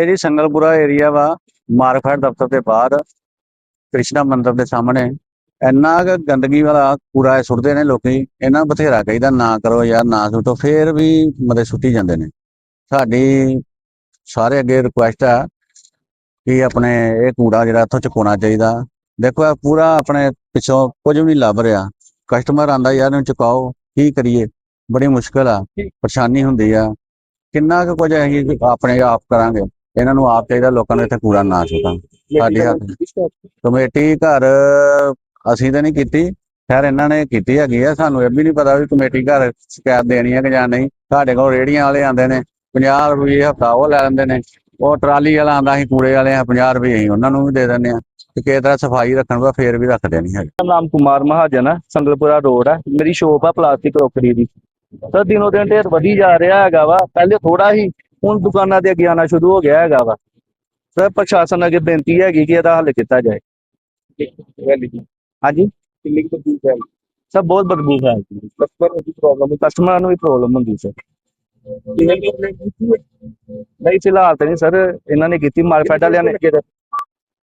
ਇਹ ਜੀ ਸੰਗਲਪੁਰਾ ਏਰੀਆ ਵਾ, ਮਾਰਕਫੈਟ ਦਫ਼ਤਰ ਦੇ ਬਾਹਰ, ਕ੍ਰਿਸ਼ਨਾ ਮੰਦਿਰ ਦੇ ਸਾਹਮਣੇ, ਇੰਨਾ ਕੁ ਗੰਦਗੀ ਵਾਲਾ ਕੂੜਾ ਇਹ ਸੁੱਟਦੇ ਨੇ ਲੋਕੀ, ਇਹਨਾਂ ਬਥੇਰਾ ਕਹੀਦਾ, ਨਾ ਕਰੋ ਯਾਰ, ਨਾ ਸੁੱਟੋ, ਫੇਰ ਵੀ ਮਤੇ ਸੁੱਟੀ ਜਾਂਦੇ ਨੇ। ਸਾਡੀ ਸਾਰੇ ਅੱਗੇ ਰਿਕੁਐਸਟ ਆ ਕਿ ਆਪਣੇ ਇਹ ਕੂੜਾ ਜਿਹੜਾ ਇੱਥੋਂ ਚੁਕਾਉਣਾ ਚਾਹੀਦਾ। ਦੇਖੋ, ਇਹ ਪੂਰਾ ਆਪਣੇ ਪਿੱਛੋਂ ਕੁਝ ਵੀ ਨਹੀਂ ਲੱਭ ਰਿਹਾ। ਕਸਟਮਰ ਆਂਦਾ, ਯਾਰ, ਇਹਨੂੰ ਚੁਕਾਓ, ਕੀ ਕਰੀਏ? ਬੜੀ ਮੁਸ਼ਕਲ ਆ, ਪਰੇਸ਼ਾਨੀ ਹੁੰਦੀ ਆ। ਕਿੰਨਾ ਕੁ ਕੁਝ ਅਸੀਂ ਆਪਣੇ ਆਪ ਕਰਾਂਗੇ। ਇਹਨਾਂ ਨੂੰ ਆਪ ਚਾਹੀਦਾ ਲੋਕਾਂ ਨੂੰ ਇੱਥੇ ਕੂੜਾ ਨਾ ਸੁੱਟਣ ਸਾਡੇ ਹੱਥ ਕਮੇਟੀ ਘਰ ਅਸੀਂ ਤਾਂ ਨਹੀਂ ਕੀਤੀ। ਖੈਰ ਇਹਨਾਂ ਨੇ ਕੀਤੀ ਹੈਗੀ ਆ। ਸਾਨੂੰ ਇਹ ਵੀ ਨਹੀਂ ਪਤਾ ਵੀ ਕਮੇਟੀ ਘਰ ਸ਼ਿਕਾਇਤ ਦੇਣੀ ਹੈ ਕਿ ਜਾਂ ਨਹੀਂ। ਸਾਡੇ ਕੋਲ ਰੇੜੀਆਂ ਵਾਲੇ ਆਉਂਦੇ ਨੇ 50 ਰੁਪਏ ਹਫਤਾ ਉਹ ਲੈ ਲੈਂਦੇ ਨੇ। ਉਹ ਟਰਾਲੀ ਵਾਲਾ ਆਂਦਾ ਅਸੀਂ ਕੂੜੇ ਵਾਲੇ ਆ 50 ਰੁਪਏ ਅਸੀਂ ਉਹਨਾਂ ਨੂੰ ਵੀ ਦੇ ਦਿੰਦੇ ਆ। ਤੇ ਕਿਸੇ ਤਰ੍ਹਾਂ ਸਫ਼ਾਈ ਰੱਖਣ ਵਾ ਫੇਰ ਵੀ ਰੱਖਦੇ ਨਹੀਂ ਹੈਗੇ। ਮੇਰਾ ਨਾਮ ਕੁਮਾਰ ਮਹਾਜਨ ਹੈ ਸੰਗਲਪੁਰਾ ਰੋਡ ਹੈ ਮੇਰੀ ਸ਼ੋਪ ਆ ਪਲਾਸਟਿਕ ਕਰੋਕਰੀ ਦੀ। ਸਰ ਦਿਨੋ ਦਿਨ ਢੇਰ ਵਧੀ ਜਾ ਰਿਹਾ ਹੈਗਾ ਵਾ। ਪਹਿਲੇ ਥੋੜਾ ਹੀ ਹੁਣ ਦੁਕਾਨਾਂ ਦੇ ਅੱਗੇ ਆਉਣਾ ਸ਼ੁਰੂ ਹੋ ਗਿਆ ਹੈਗਾ ਵਾ। ਸਰ ਪ੍ਰਸ਼ਾਸਨ ਅੱਗੇ ਬੇਨਤੀ ਹੈਗੀ ਕਿ ਇਹਦਾ ਹੱਲ ਕੀਤਾ ਜਾਏ। ਹਾਂਜੀ? ਕਿੰਨੀ ਕੁ ਬਦਬੂ ਹੈ? ਸਰ ਬਹੁਤ ਬਦਬੂ ਹੈ। ਕਸਟਮਰ ਦੀ ਪ੍ਰੋਬਲਮ ਕਸਟਮਰਾਂ ਨੂੰ ਵੀ ਪ੍ਰੋਬਲਮ ਹੁੰਦੀ ਸਰ। ਨਹੀਂ ਫਿਲਹਾਲ ਤੇ ਨਹੀਂ ਸਰ। ਇਹਨਾਂ ਨੇ ਕੀਤੀ ਮਾਰਕੀਟ ਵਾਲਿਆਂ ਨੇ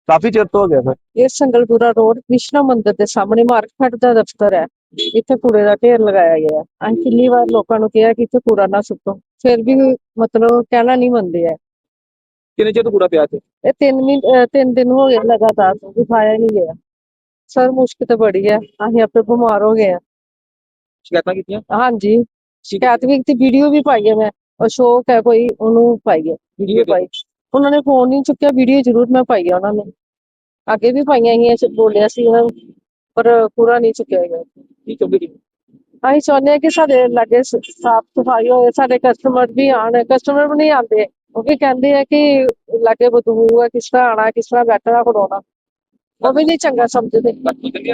ਕਾਫੀ ਚਿਰ ਤੋਂ ਹੋ ਗਿਆ ਸਰ। ਇਹ ਸੰਗਲਪੁਰਾ ਰੋਡ ਕ੍ਰਿਸ਼ਨਾ ਮੰਦਿਰ ਦੇ ਸਾਹਮਣੇ ਮਾਰਕੀਟ ਦਾ ਦਫ਼ਤਰ ਹੈ। ਇੱਥੇ ਕੂੜੇ ਦਾ ਢੇਰ ਲਗਾਇਆ ਗਿਆ ਹੈ। ਅਸੀਂ ਕਿੰਨੀ ਵਾਰ ਲੋਕਾਂ ਨੂੰ ਕਿਹਾ ਕਿ ਇੱਥੇ ਕੂੜਾ ਨਾ ਸੁੱਟੋ। ਫਿਰ ਵੀ ਮਤਲਬ ਕਹਿਣਾ ਨਹੀਂ ਮੰਨਦੇ ਹੈ ਕਿੰਨੇ ਚਿਰ ਤੋਂ ਕੂੜਾ ਪਿਆ ਤੇ ਇਹ ਤਿੰਨ ਮਹੀਨੇ ਤਿੰਨ ਦਿਨ ਹੋ ਗਏ ਲਗਾਤਾਰ ਦਿਖਾਇਆ ਨਹੀਂ ਗਿਆ। ਸਰ ਮੁਸ਼ਕਿਲ ਤਾਂ ਬੜੀ ਹੈ ਅਸੀਂ ਆਪੇ ਬਿਮਾਰ ਹੋ ਗਏ ਹਾਂ ਸ਼ਿਕਾਇਤਾਂ ਕੀਤੀਆਂ? ਹਾਂਜੀ। ਸ਼ਿਕਾਇਤ ਵੀ ਕੀਤੀ ਵੀਡੀਓ ਵੀ ਪਾਈ ਹੈ ਮੈਂ। ਅਸ਼ੋਕ ਹੈ ਕੋਈ ਉਹਨੂੰ ਪਾਈ ਹੈ ਵੀਡੀਓ ਪਾਈ। ਉਹਨਾਂ ਨੇ ਫੋਨ ਨਹੀਂ ਚੁੱਕਿਆ ਵੀਡੀਓ ਜ਼ਰੂਰ ਮੈਂ ਪਾਈ ਹੈ ਉਹਨਾਂ ਨੇ। ਅੱਗੇ ਵੀ ਪਾਈਆਂ ਗਈਆਂ ਬੋਲਿਆ ਸੀ ਉਹਨਾਂ ਨੂੰ, ਪਰ ਪੂਰਾ ਨਹੀਂ ਚੁੱਕਿਆ ਗਿਆ। ਕੀ ਜੀ ਅਸੀਂ ਚਾਹੁੰਦੇ ਹਾਂ ਕਿ ਸਾਡੇ ਲਾਗੇ ਸਾਫ਼ ਸਫ਼ਾਈ ਹੋਏ, ਸਾਡੇ ਕਸਟਮਰ ਵੀ ਆਣ ਕਸਟਮਰ ਵੀ ਨਹੀਂ ਆਉਂਦੇ ਉਹ ਵੀ ਕਹਿੰਦੇ ਆ ਕਿ ਲਾਗੇ ਬਦਬੂ ਹੈ ਕਿਸ ਤਰ੍ਹਾਂ ਆਣਾ ਕਿਸ ਤਰ੍ਹਾਂ ਬੈਠਣਾ ਖੜੋਣਾ ਉਹ ਵੀ ਨਹੀਂ ਚੰਗਾ ਸਮਝਦੇ।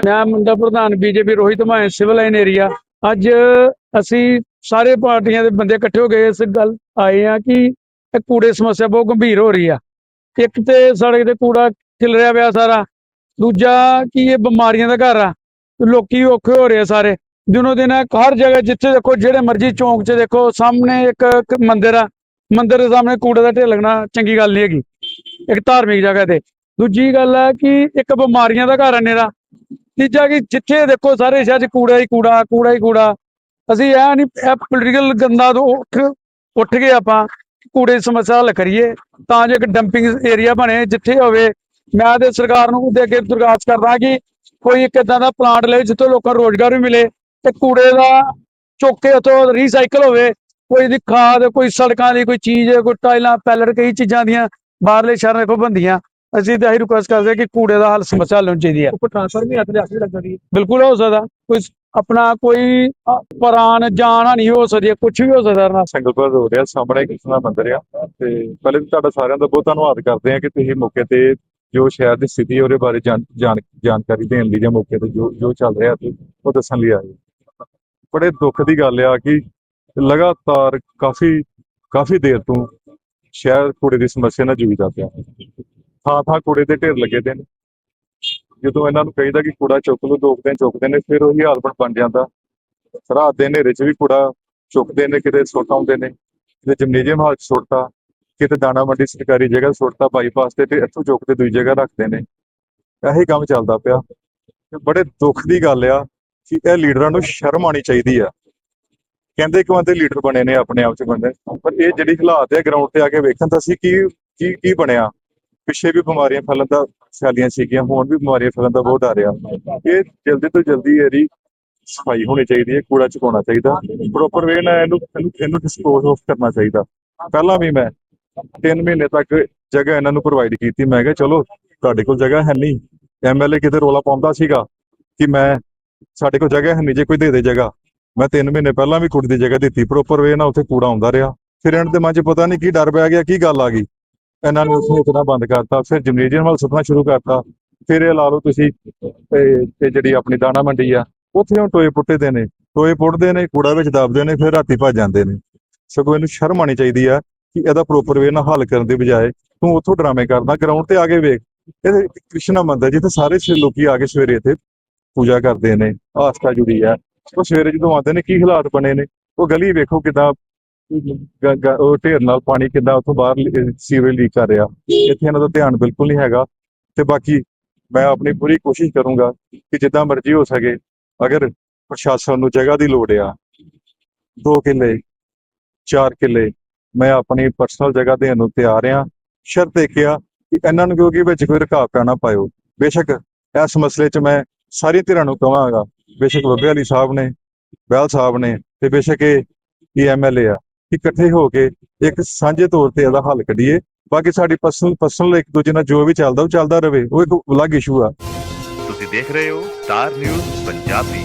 ਮੈਂ ਮੁੰਡਾ ਪ੍ਰਧਾਨ BJP Rohit Maan civil line area ਅੱਜ ਅਸੀਂ ਸਾਰੇ ਪਾਰਟੀਆਂ ਦੇ ਬੰਦੇ ਇਕੱਠੇ ਹੋ ਗਏ ਇਸ ਗੱਲ ਆਏ ਆ ਕਿ ਇਹ ਕੂੜੇ ਸਮੱਸਿਆ ਬਹੁਤ ਗੰਭੀਰ ਹੋ ਰਹੀ ਆ। ਇੱਕ ਤੇ ਸੜਕ ਤੇ ਕੂੜਾ ਰਿਹਾ ਪਿਆ ਸਾਰਾ। ਦੂਜਾ ਕਿ ਇਹ ਬਿਮਾਰੀਆਂ ਦਾ ਘਰ ਆ। ਤੇ ਲੋਕੀ ਔਖੇ ਹੋ ਰਹੇ ਆ ਸਾਰੇ। ਦਿਨੋ ਦਿਨ ਹਰ ਜਗ੍ਹਾ ਜਿੱਥੇ ਦੇਖੋ, ਜਿਹੜੇ ਮਰਜ਼ੀ ਚੌਂਕ 'ਚ ਦੇਖੋ, ਸਾਹਮਣੇ ਇੱਕ ਮੰਦਿਰ ਆ। ਮੰਦਿਰ ਦੇ ਸਾਹਮਣੇ ਕੂੜੇ ਦਾ ਢੇਰ ਲੱਗਣਾ, ਚੰਗੀ ਗੱਲ ਨਹੀਂ ਹੈਗੀ। ਇੱਕ ਧਾਰਮਿਕ ਜਗ੍ਹਾ ਤੇ। ਦੂਜੀ ਗੱਲ ਹੈ ਕਿ ਇੱਕ ਬਿਮਾਰੀਆਂ ਦਾ ਘਰ ਹੈ ਨੇਰਾ। ਤੀਜਾ ਕਿ ਜਿੱਥੇ ਦੇਖੋ, ਸਾਰੇ ਸ਼ਹਿਰ 'ਚ ਕੂੜਾ ਹੀ ਕੂੜਾ ਕੂੜਾ ਹੀ ਕੂੜਾ। ਅਸੀਂ ਇਹ ਨਹੀਂ, ਇਹ ਪੋਲੀਟੀਕਲ ਗੰਦਾ ਤੋਂ ਉੱਠ ਉੱਠ ਕੇ ਆਪਾਂ, ਕੂੜੇ ਦੀ ਸਮੱਸਿਆ ਹੱਲ ਕਰੀਏ। ਤਾਂ ਜੋ ਇੱਕ ਡੰਪਿੰਗ ਏਰੀਆ ਬਣੇ, ਜਿੱਥੇ ਹੋਵੇ। ਮੈਂ ਤੇ ਸਰਕਾਰ ਨੂੰ ਦੇ ਅੱਗੇ ਦਰਖਾਸਤ ਕਰਦਾ ਕਿ ਕੋਈ ਇੱਕ ਇਦਾਂ ਦਾ ਪਲਾਂਟ ਲਏ, ਜਿੱਥੇ ਲੋਕਾਂ ਨੂੰ ਰੋਜ਼ਗਾਰ ਵੀ ਮਿਲੇ। ਤੇ ਕੂੜੇ ਦਾ ਚੁੱਕ ਕੇ ਉੱਥੋਂ ਰੀਸਾਈਕਲ ਹੋਵੇ ਕੋਈ ਦੀ ਖਾਦ ਕੋਈ ਸੜਕਾਂ ਦੀ ਕੋਈ ਚੀਜ਼ ਕੋਈ ਟਾਈਲਾਂ ਪੈਲਰ ਕਈ ਚੀਜ਼ਾਂ ਦੀਆਂ ਬਾਹਰਲੇ ਸ਼ਹਿਰਾਂ ਦੇਖੋ ਬੰਦੀਆਂ ਅਸੀਂ ਤਾਂ ਇਹੀ ਰਿਕੁਐਸਟ ਕਰਦੇ ਹਾਂ ਕਿ ਕੂੜੇ ਦਾ ਹੱਲ ਸਮੱਸਿਆ ਹੱਲ ਹੋਣੀ ਚਾਹੀਦੀ ਹੈ। ਉੱਪਰ ਟ੍ਰਾਂਸਫਰ ਵੀ ਹੱਥ ਦੇ ਲੱਗਦਾ ਜੀ ਬਿਲਕੁਲ ਹੋ ਸਕਦਾ। ਕੋਈ ਆਪਣਾ ਕੋਈ ਪ੍ਰਾਣ ਜਾਨ ਹਾਨੀ ਹੋ ਸਕਦੀ ਕੁਝ ਵੀ ਹੋ ਸਕਦਾ ਨਾ। ਸੰਗਲਪੁਰ ਹੋ ਰਿਹਾ ਸਾਹਮਣੇ ਕ੍ਰਿਸ਼ਨਾ ਮੰਦਿਰ ਆ। ਤੇ ਪਹਿਲੇ ਤਾਂ ਤੁਹਾਡਾ ਸਾਰਿਆਂ ਦਾ ਬਹੁਤ ਧੰਨਵਾਦ ਕਰਦੇ ਆ ਕਿ ਤੁਸੀਂ ਮੌਕੇ ਤੇ ਜੋ ਸ਼ਹਿਰ ਦੀ ਸਥਿਤੀ ਉਹਦੇ ਬਾਰੇ ਜਾਣ ਜਾਣ- ਜਾਣਕਾਰੀ ਦੇਣ ਲਈ ਜਾਂ ਮੌਕੇ ਤੇ ਜੋ ਜੋ ਚੱਲ ਰਿਹਾ ਉਹ ਦੱਸਣ ਲਈ ਆਏ ਬੜੇ ਦੁੱਖ ਦੀ ਗੱਲ ਆ ਕਿ ਲਗਾਤਾਰ ਕਾਫੀ ਕਾਫੀ ਦੇਰ ਤੋਂ ਸ਼ਹਿਰ ਕੂੜੇ ਦੀ ਸਮੱਸਿਆ ਨਾਲ ਜੂਝਦਾ ਪਿਆ। ਥਾਂ ਥਾਂ ਕੂੜੇ ਦੇ ਢੇਰ ਲੱਗੇ ਦੇ ਨੇ। ਜਦੋਂ ਇਹਨਾਂ ਨੂੰ ਕਹੀਦਾ ਕਿ ਕੂੜਾ ਚੁੱਕ ਲਓ ਦੋਕਦੇ ਚੁੱਕਦੇ ਨੇ, ਫਿਰ ਉਹੀ ਹਾਲ ਬਣ ਜਾਂਦਾ। ਰਾਤ ਦੇ ਹਨੇਰੇ 'ਚ ਵੀ ਕੂੜਾ ਚੁੱਕਦੇ ਨੇ, ਕਿਤੇ ਸੁੱਟ ਆਉਂਦੇ ਨੇ, ਕਿਤੇ ਜਿਮਨੇਜੀਅਮ ਹਾਲ 'ਚ ਸੁੱਟਤਾ, ਕਿਤੇ ਦਾਣਾ ਮੰਡੀ ਸਰਕਾਰੀ ਜਗ੍ਹਾ ਸੁੱਟਤਾ ਬਾਈਪਾਸ ਤੇ ਤੇ ਇੱਥੋਂ ਚੁੱਕਦੇ ਦੂਜੀ ਜਗ੍ਹਾ ਰੱਖਦੇ ਨੇ। ਇਹੀ ਕੰਮ ਚੱਲਦਾ ਪਿਆ। ਬੜੇ ਦੁੱਖ ਦੀ ਗੱਲ ਆ ਕਿ ਇਹ ਲੀਡਰਾਂ ਨੂੰ ਸ਼ਰਮ ਆਣੀ ਚਾਹੀਦੀ ਆ। ਕਹਿੰਦੇ ਕਿ ਬੰਦੇ ਲੀਡਰ ਬਣੇ ਨੇ ਆਪਣੇ ਆਪ 'ਚ ਬੰਦੇ? ਪਰ ਇਹ ਜਿਹੜੀ ਹਾਲਾਤ ਹੈ ਗਰਾਊਂਡ ਤੇ ਆ ਕੇ ਵੇਖਣ ਤਾਂ ਸੀ ਕੀ ਕੀ ਕੀ ਬਣਿਆ? ਪਿੱਛੇ ਵੀ ਬਿਮਾਰੀਆਂ ਫੈਲਣ ਦਾ ਫੈਲੀਆਂ ਸੀਗੀਆਂ, ਹੁਣ ਵੀ ਬਿਮਾਰੀਆਂ ਫੈਲਣ ਦਾ ਬਹੁਤ ਡਰ ਆ। ਇਹ ਜਲਦੀ ਤੋਂ ਜਲਦੀ ਇਹਦੀ ਸਫ਼ਾਈ ਹੋਣੀ ਚਾਹੀਦੀ ਹੈ, ਕੂੜਾ ਚੁਕਾਉਣਾ ਚਾਹੀਦਾ। ਪ੍ਰੋਪਰ ਵੇ ਨਾਲ ਇਹਨੂੰ ਇਹਨੂੰ ਇਹਨੂੰ ਡਿਸਪੋਜ਼ ਆਫ ਕਰਨਾ ਚਾਹੀਦਾ। ਪਹਿਲਾਂ ਵੀ ਮੈਂ 3 ਮਹੀਨੇ ਤੱਕ ਜਗ੍ਹਾ ਇਹਨਾਂ ਨੂੰ ਪ੍ਰੋਵਾਈਡ ਕੀਤੀ। ਮੈਂ ਕਿਹਾ, ਚਲੋ, ਤੁਹਾਡੇ ਕੋਲ ਜਗ੍ਹਾ ਹੈ ਨਹੀਂ। ਐਮਐਲਏ ਕਿਤੇ ਰੋਲਾ ਪਾਉਂਦਾ ਸੀਗਾ ਕਿ ਮੈਂ ਸਾਡੇ ਕੋਲ ਜਗ੍ਹਾ ਹੈ ਨਹੀਂ, ਜੇ ਕੋਈ ਦੇ ਦੇ ਜਗ੍ਹਾ। ਮੈਂ 3 ਮਹੀਨੇ ਪਹਿਲਾਂ ਵੀ ਕੁੜੀ ਦੀ ਜਗ੍ਹਾ ਦਿੱਤੀ ਪ੍ਰੋਪਰ ਵੇ ਨਾਲ ਉੱਥੇ ਕੂੜਾ ਆਉਂਦਾ ਰਿਹਾ। ਫਿਰ ਇਹਨਾਂ ਦੇ ਮਨ 'ਚ ਪਤਾ ਨਹੀਂ ਕੀ ਡਰ ਪੈ ਗਿਆ, ਕੀ ਗੱਲ ਆ ਗਈ। ਇਹਨਾਂ ਨੇ ਉੱਥੇ ਇਤਨਾ ਬੰਦ ਕਰਤਾ, ਫਿਰ ਜਿਮਨੇਜੀਅਮ ਵੱਲ ਸੁੱਟਣਾ ਸ਼ੁਰੂ ਕਰਤਾ। ਫਿਰ ਇਹ ਲਾ ਲਓ ਤੁਸੀਂ, ਤੇ ਜਿਹੜੀ ਆਪਣੀ ਦਾਣਾ ਮੰਡੀ ਆ, ਉੱਥੇ ਉਹ ਟੋਏ ਪੁੱਟੇ ਦੇ ਨੇ। ਟੋਏ ਪੁੱਟਦੇ ਨੇ, ਕੂੜਾ ਵਿੱਚ ਦੱਬਦੇ ਨੇ, ਫਿਰ ਰਾਤੀ ਭੱਜ ਜਾਂਦੇ ਨੇ। ਸਗੋਂ ਇਹਨੂੰ ਸ਼ਰਮ ਆਣੀ ਚਾਹੀਦੀ ਆ ਕਿ ਇਹਦਾ ਪ੍ਰੋਪਰ ਵੇ ਨਾਲ ਹੱਲ ਕਰਨ ਦੀ ਬਜਾਏ ਤੂੰ ਉੱਥੋਂ ਡਰਾਮੇ ਕਰਦਾ ਗਰਾਊਂਡ ਤੇ ਆ ਕੇ ਵੇਖ। ਇਹ ਕ੍ਰਿਸ਼ਨਾ ਮੰਦਰ ਜਿੱਥੇ ਸਾਰੇ ਲੋਕੀ ਆ ਕੇ ਸਵੇਰੇ ਇੱਥੇ ਪੂਜਾ ਕਰਦੇ ਨੇ ਆਸਥਾ ਜੁੜੀ ਹੈ ਉਹ ਸਵੇਰੇ ਜਦੋਂ ਆਉਂਦੇ ਨੇ, ਕੀ ਹਾਲਾਤ ਬਣੇ ਨੇ? ਉਹ ਗਲੀ ਵੇਖੋ ਕਿਦਾਂ ਉਹ ਢੇਰ ਨਾਲ ਪਾਣੀ ਕਿੱਦਾਂ ਉੱਥੋਂ ਬਾਹਰ ਸੀਵਰੇਜ ਲੀਕ ਕਰ ਰਿਹਾ। ਇੱਥੇ ਇਹਨਾਂ ਦਾ ਧਿਆਨ ਬਿਲਕੁਲ ਨਹੀਂ ਹੈਗਾ। ਤੇ ਬਾਕੀ ਮੈਂ ਆਪਣੀ ਪੂਰੀ ਕੋਸ਼ਿਸ਼ ਕਰੂੰਗਾ ਕਿ ਜਿੱਦਾਂ ਮਰਜ਼ੀ ਹੋ ਸਕੇ, ਅਗਰ ਪ੍ਰਸ਼ਾਸਨ ਨੂੰ ਜਗ੍ਹਾ ਦੀ ਲੋੜ ਆ, ਦੋ ਕਿੱਲੇ, ਚਾਰ ਕਿੱਲੇ, ਮੈਂ ਆਪਣੀ ਪਰਸਨਲ ਜਗ੍ਹਾ ਦੇਣ ਨੂੰ ਤਿਆਰ ਆ। ਸ਼ਰਤ ਇਹ ਕਿ ਇਹਨਾਂ ਨੂੰ ਕਿਉਂਕਿ ਵਿੱਚ ਕੋਈ ਰੁਕਾਵਟਾਂ ਨਾ ਪਾਇਓ। ਬੇਸ਼ੱਕ ਇਸ ਮਸਲੇ 'ਚ ਮੈਂ ਸਾਰੀ ਧਿਰਾਂ ਨੂੰ ਕਹਾਂਗਾ ਬੇਸ਼ੱਕ ਬੱਬੇ ਵਾਲੀ ਸਾਹਿਬ ਨੇ ਬਹਿਲ ਸਾਹਿਬ ਨੇ ਤੇ ਬੇਸ਼ੱਕ ਇਹ ਐਮਐਲਏ ਆ ਕਿ ਇਕੱਠੇ ਹੋ ਕੇ ਇੱਕ ਸਾਂਝੇ ਤੌਰ ਤੇ ਇਹਦਾ ਹੱਲ ਕੱਢੀਏ। ਬਾਕੀ ਸਾਡੀ ਪਰਸਨਲ ਪਰਸਨਲ ਇੱਕ ਦੂਜੇ ਨਾਲ ਜੋ ਵੀ ਚੱਲਦਾ ਉਹ ਚੱਲਦਾ ਰਵੇ ਉਹ ਇੱਕ ਅਲੱਗ ਇਸ਼ੂ ਆ। ਤੁਸੀਂ ਦੇਖ ਰਹੇ ਹੋ ਸਟਾਰ ਨਿਊਜ਼ ਪੰਜਾਬੀ।